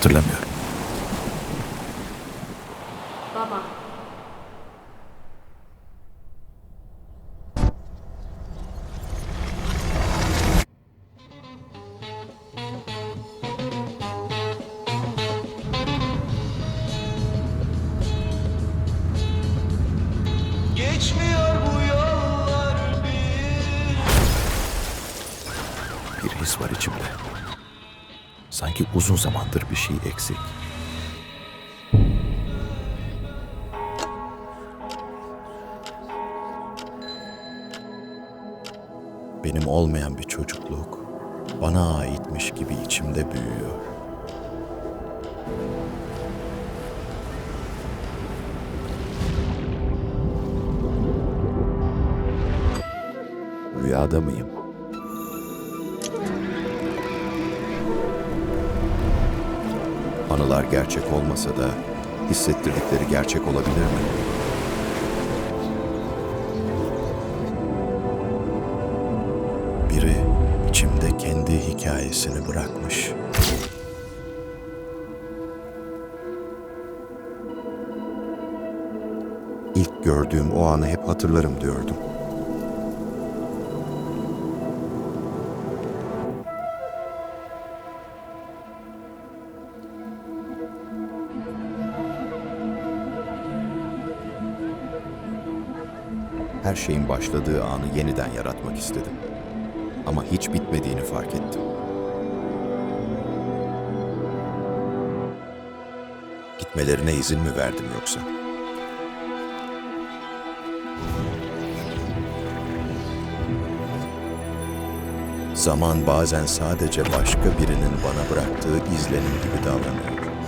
Hatırlamıyorum. Baba. Geçmiyor bu yollar bir Bir his var içimde. Sanki uzun zamandır bir şey eksik. Benim olmayan bir çocukluk bana aitmiş gibi içimde büyüyor. Rüyada mıyım? Anılar gerçek olmasa da hissettirdikleri gerçek olabilir mi? Biri içimde kendi hikayesini bırakmış. İlk gördüğüm o anı hep hatırlarım diyordum. Her şeyin başladığı anı yeniden yaratmak istedim. Ama hiç bitmediğini fark ettim. Gitmelerine izin mi verdim yoksa? Zaman bazen sadece başka birinin bana bıraktığı izlenim gibi davranıyor.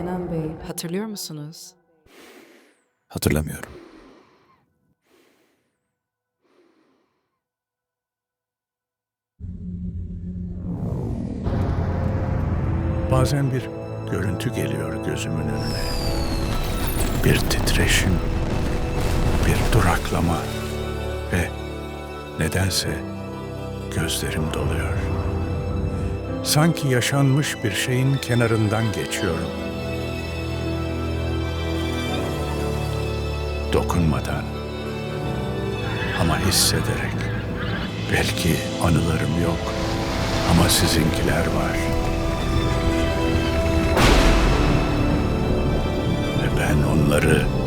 Kenan Bey, hatırlıyor musunuz? Hatırlamıyorum. Bazen bir görüntü geliyor gözümün önüne. Bir titreşim, bir duraklama ve nedense gözlerim doluyor. Sanki yaşanmış bir şeyin kenarından geçiyorum. Dokunmadan ama hissederek. Belki anılarım yok ama sizinkiler var. Ve ben onları.